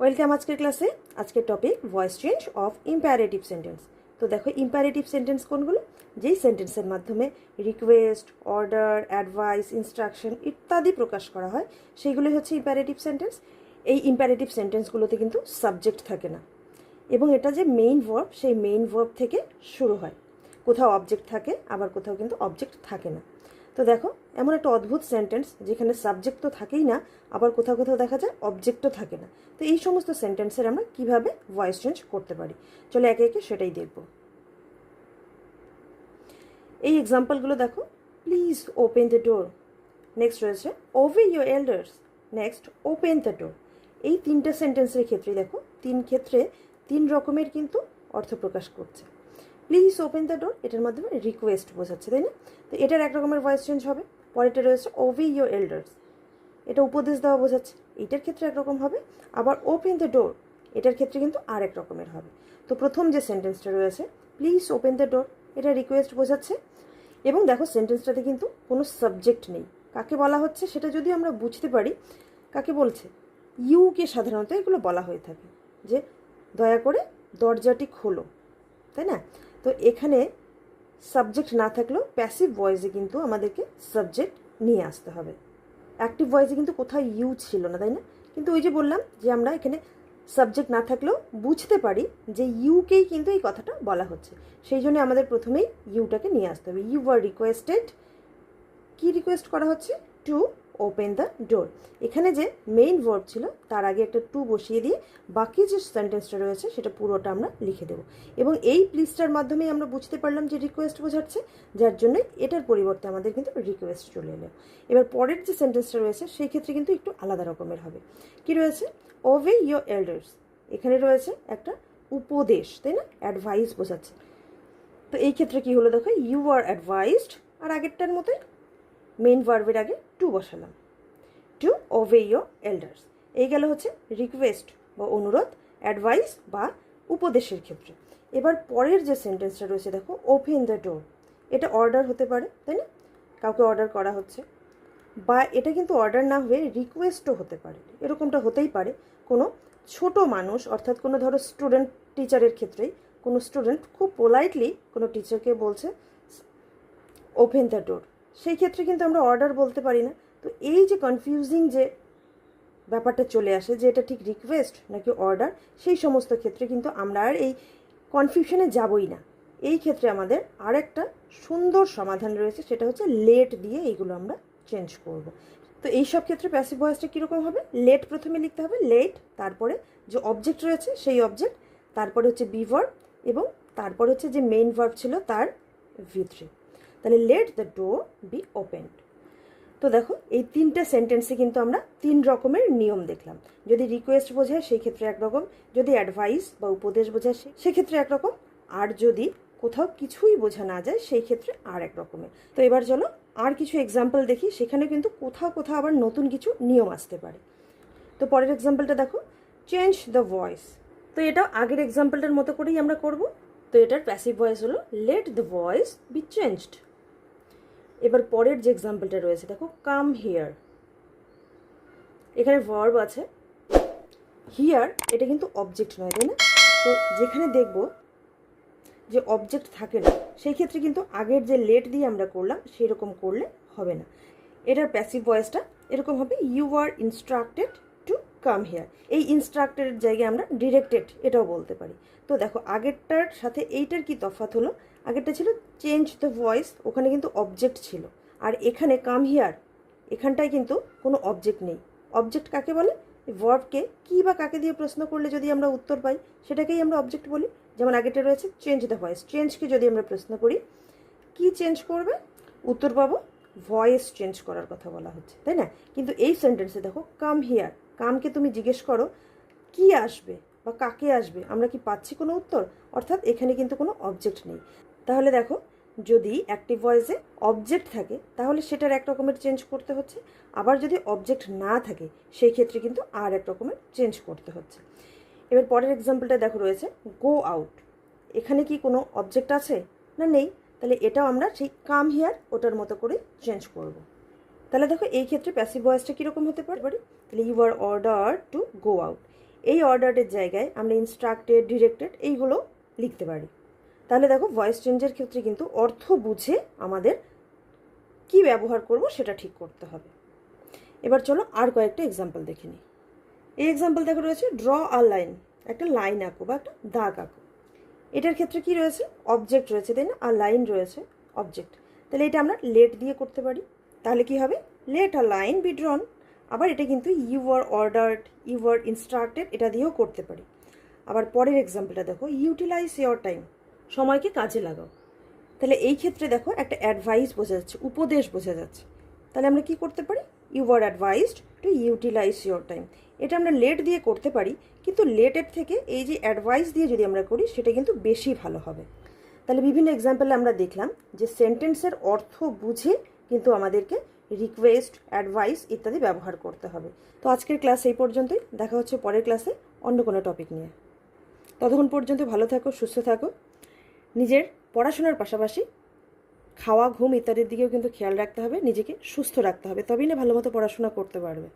Welcome আজকের ক্লাসে আজকের topic voice change of imperative sentence তো দেখো ইম্প্যারেটিভ সেন্টেন্স কোনগুলো? যেই সেন্টেন্সের মাধ্যমে রিকোয়েস্ট অর্ডার অ্যাডভাইস ইনস্ট্রাকশন ইত্যাদি প্রকাশ করা হয় সেইগুলোই হচ্ছে ইম্প্যারেটিভ সেন্টেন্স এই ইম্প্যারেটিভ সেন্টেন্সগুলোতে কিন্তু সাবজেক্ট থাকে না। এবং এটা যে মেইন ভার্ব সেই মেইন ভার্ব থেকে শুরু হয়। কোথাও অবজেক্ট থাকে, আবার কোথাও কিন্তু অবজেক্ট থাকে না। তো দেখো, এমন একটা অদ্ভুত সেন্টেন্স যেখানে সাবজেক্ট তো থাকেই না, আবার কোথাও কোথাও দেখা যায় অবজেক্টও থাকে না। তো এই সমস্ত সেন্টেন্সের আমরা কীভাবে ভয়েস চেঞ্জ করতে পারি? চলো একে একে সেটাই দেখব। এই এক্সাম্পলগুলো দেখো please open the door next রয়েছে obey your elders next open the door এই তিনটে সেন্টেন্সের ক্ষেত্রে দেখো, তিন ক্ষেত্রে তিন রকমের কিন্তু অর্থ প্রকাশ করছে। প্লিজ ওপেন দ্য ডোর এটার মাধ্যমে রিকোয়েস্ট বোঝাচ্ছে, তাই না? তো এটার এক রকমের ভয়েস চেঞ্জ হবে। পরেরটা রয়েছে ওভে ইউর এল্ডার্স এটা উপদেশ দেওয়া বোঝাচ্ছে। এইটার ক্ষেত্রে একরকম হবে। আবার ওপেন দ্য ডোর এটার ক্ষেত্রে কিন্তু আর এক রকমের হবে। তো প্রথম যে সেন্টেন্সটা রয়েছে প্লিজ ওপেন দ্য ডোর এটা রিকোয়েস্ট বোঝাচ্ছে। এবং দেখো সেন্টেন্সটাতে কিন্তু কোনো সাবজেক্ট নেই। কাকে বলা হচ্ছে সেটা যদি আমরা বুঝতে পারি, কাকে বলছে? ইউকে সাধারণত এগুলো বলা হয়ে থাকে। যে দয়া করে দরজাটি খোলো, তাই না? তো এখানে সাবজেক্ট না থাকলেও প্যাসিভ ভয়েসে কিন্তু আমাদেরকে সাবজেক্ট নিয়ে আসতে হবে। অ্যাক্টিভ ভয়েসে কিন্তু কোথাও ইউ ছিল না, তাই না? কিন্তু ওই যে বললাম যে আমরা এখানে সাবজেক্ট না থাকলেও বুঝতে পারি যে ইউকেই কিন্তু এই কথাটা বলা হচ্ছে। সেই জন্য আমাদের প্রথমেই ইউটাকে নিয়ে আসতে হবে। ইউ আর রিকোয়েস্টেড কি রিকোয়েস্ট করা হচ্ছে? টু ওপেন দ্য ডোর এখানে যে মেইন ভার্ব ছিল, তার আগে একটা টু বসিয়ে দিয়ে বাকি যে সেন্টেন্সটা রয়েছে, সেটা পুরোটা আমরা লিখে দেবো। এবং এই প্লিজটার মাধ্যমেই আমরা বুঝতে পারলাম যে রিকোয়েস্ট বোঝাচ্ছে, যার জন্য এটার পরিবর্তে আমাদের কিন্তু রিকোয়েস্ট চলে এলো। এবার পরের যে সেন্টেন্সটা রয়েছে, সেই ক্ষেত্রে কিন্তু একটু আলাদা রকমের হবে। কি রয়েছে? ওভে ইয়োর এল্ডার্স এখানে রয়েছে একটা উপদেশ, তাই না? অ্যাডভাইস বোঝাচ্ছে। তো এই ক্ষেত্রে কি হলো দেখো ইউ আর অ্যাডভাইসড আর আগেরটার মতোই মেইন ভার্বের আগে টু বসালাম। টু ওভে ইয়োর এল্ডার্স এই গেল হচ্ছে রিকোয়েস্ট বা অনুরোধ অ্যাডভাইস বা উপদেশের ক্ষেত্রে। এবার পরের যে সেন্টেন্সটা রয়েছে, দেখো ওপেন দ্য ডোর এটা অর্ডার হতে পারে, তাই না? কাউকে অর্ডার করা হচ্ছে। বা এটা কিন্তু অর্ডার না হয়ে রিকোয়েস্টও হতে পারে। এরকমটা হতেই পারে। কোনো ছোট মানুষ, অর্থাৎ কোনো ধরো স্টুডেন্ট টিচারের ক্ষেত্রেই, কোনো স্টুডেন্ট খুব পোলাইটলি কোনো টিচারকে বলছে ওপেন দ্য ডোর সেই ক্ষেত্রে কিন্তু আমরা অর্ডার বলতে পারি না। তো এই যে কনফিউজিং যে ব্যাপারটা চলে আসে যে এটা ঠিক রিকোয়েস্ট নাকি অর্ডার সেই সমস্ত ক্ষেত্রে কিন্তু আমরা আর এই কনফিউশনে যাবই না। এই ক্ষেত্রে আমাদের আর একটা সুন্দর সমাধান রয়েছে, সেটা হচ্ছে লেট দিয়ে এইগুলো আমরা চেঞ্জ করব। তো এই সব ক্ষেত্রে প্যাসিভ ভয়েসটা কীরকম হবে? লেট প্রথমে লিখতে হবে লেট তারপরে যে অবজেক্ট রয়েছে সেই অবজেক্ট তারপরে হচ্ছে বি ভার্ব এবং তারপরে হচ্ছে যে মেইন ভার্ব ছিল তার ভি থ্রি তাহলে let the door be opened তো দেখো, এই তিনটে সেন্টেন্সে কিন্তু আমরা তিন রকমের নিয়ম দেখলাম। যদি রিকোয়েস্ট বোঝায়, সেই ক্ষেত্রে একরকম যদি অ্যাডভাইস বা উপদেশ বোঝায় সেক্ষেত্রে একরকম আর যদি কোথাও কিছুই বোঝা না যায়, সেই ক্ষেত্রে আর এক রকমের। তো এবার চলো, আর কিছু এক্সাম্পল দেখি। সেখানে কিন্তু কোথাও কোথাও আবার নতুন কিছু নিয়ম আসতে পারে। তো পরের এক্সাম্পলটা দেখো। চেঞ্জ দ্য ভয়েস তো এটা আগের এক্সাম্পলটার মতো করেই আমরা করব। তো এটার প্যাসিভ ভয়েস হলো let the voice be changed এবার পরের যে এক্সাম্পলটা রয়েছে, দেখো কাম হিয়ার এখানে ভার্ব আছে। হিয়ার এটা কিন্তু অবজেক্ট নয়, তাই না? তো যেখানে দেখব যে অবজেক্ট থাকে না, সেই ক্ষেত্রে কিন্তু আগের যে লেট দিয়ে আমরা করলাম সেই রকম করলে হবে না। এটার প্যাসিভ ভয়েসটা এরকম হবে you are instructed come here এই ইনস্ট্রাক্টেডের জায়গায় আমরা ডিরেক্টেড এটাও বলতে পারি। তো দেখো, আগেরটার সাথে এইটার কি তফাৎ হলো? আগেরটা ছিল চেঞ্জ দ্য ভয়েস ওখানে কিন্তু অবজেক্ট ছিল। আর এখানে কাম হিয়ার এখানটায় কিন্তু কোনো অবজেক্ট নেই। অবজেক্ট কাকে বলে? ভার্বকে কী বা কাকে দিয়ে প্রশ্ন করলে যদি আমরা উত্তর পাই, সেটাকেই আমরা অবজেক্ট বলি। যেমন আগেটা রয়েছে চেঞ্জ দ্য ভয়েস চেঞ্জকে যদি আমরা প্রশ্ন করি, কি চেঞ্জ করবে? উত্তর পাবো? ভয়েস চেঞ্জ করার কথা বলা হচ্ছে, তাই না? কিন্তু এই সেন্টেন্সে দেখো কাম হিয়ার কামকে তুমি জিজ্ঞেস করো, কি আসবে বা কাকে আসবে? আমরা কি পাচ্ছি কোনো উত্তর? অর্থাৎ এখানে কিন্তু কোনো অবজেক্ট নেই। তাহলে দেখো, যদি অ্যাক্টিভ ভয়েসে অবজেক্ট থাকে, তাহলে সেটার এক রকমের চেঞ্জ করতে হচ্ছে। আবার যদি অবজেক্ট না থাকে, সেই ক্ষেত্রে কিন্তু আর এক রকমের চেঞ্জ করতে হচ্ছে। এবার পরের এক্সাম্পলটা দেখো রয়েছে গো আউট এখানে কি কোনো অবজেক্ট আছে? না নেই? তাহলে এটাও আমরা সেই কাম হিয়ার ওটার মতো করে চেঞ্জ করব। তাহলে দেখো এই ক্ষেত্রে প্যাসিভ ভয়েসটা কীরকম হতে পারে? তাহলে you are order to go out এই অর্ডারের জায়গায় আমরা ইনস্ট্রাক্টেড ডিরেক্টেড এইগুলো লিখতে পারি। তাহলে দেখো ভয়েস চেঞ্জের ক্ষেত্রে কিন্তু অর্থ বুঝে আমাদের কি ব্যবহার করব সেটা ঠিক করতে হবে। এবার চলো আর কয়েকটা এক্সাম্পল দেখে নিই। এই এক্সাম্পল দেখো রয়েছে ড্র আ লাইন একটা লাইন আঁকো বা একটা দাগ আঁকো। এটার ক্ষেত্রে কি রয়েছে? অবজেক্ট রয়েছে, তাই না? আর লাইন রয়েছে অবজেক্ট তাহলে এটা আমরা লেট দিয়ে করতে পারি। তাহলে কি হবে? Let our line be drawn আবার এটা কিন্তু you are ordered you are instructed এটা দিয়েও করতে পারি। আবার পরের এক্সাম্পলটা দেখো ইউটিলাইজ ইয়োর টাইম সময়কে কাজে লাগাও। তাহলে এই ক্ষেত্রে দেখো একটা অ্যাডভাইস বোঝা যাচ্ছে, উপদেশ বোঝা যাচ্ছে। তাহলে আমরা কি করতে পারি? You are advised to utilise your time এটা আমরা লেট দিয়ে করতে পারি, কিন্তু লেটের থেকে এই যে অ্যাডভাইস দিয়ে যদি আমরা করি, সেটা কিন্তু বেশি ভালো হবে। তাহলে বিভিন্ন এক্সাম্পলে আমরা দেখলাম যে সেন্টেন্সের অর্থ বুঝে কিন্তু আমাদেরকে রিকোয়েস্ট অ্যাডভাইস ইত্যাদি ব্যবহার করতে হবে। তো আজকের ক্লাস এই পর্যন্তই। দেখা হচ্ছে পরের ক্লাসে অন্য কোনো টপিক নিয়ে। ততক্ষণ পর্যন্ত ভালো থাকো, সুস্থ থাকো। নিজের পড়াশোনার পাশাপাশি খাওয়া, ঘুম ইত্যাদির দিকেও কিন্তু খেয়াল রাখতে হবে, নিজেকে সুস্থ রাখতে হবে, তবেই না ভালো মতো পড়াশোনা করতে পারবে।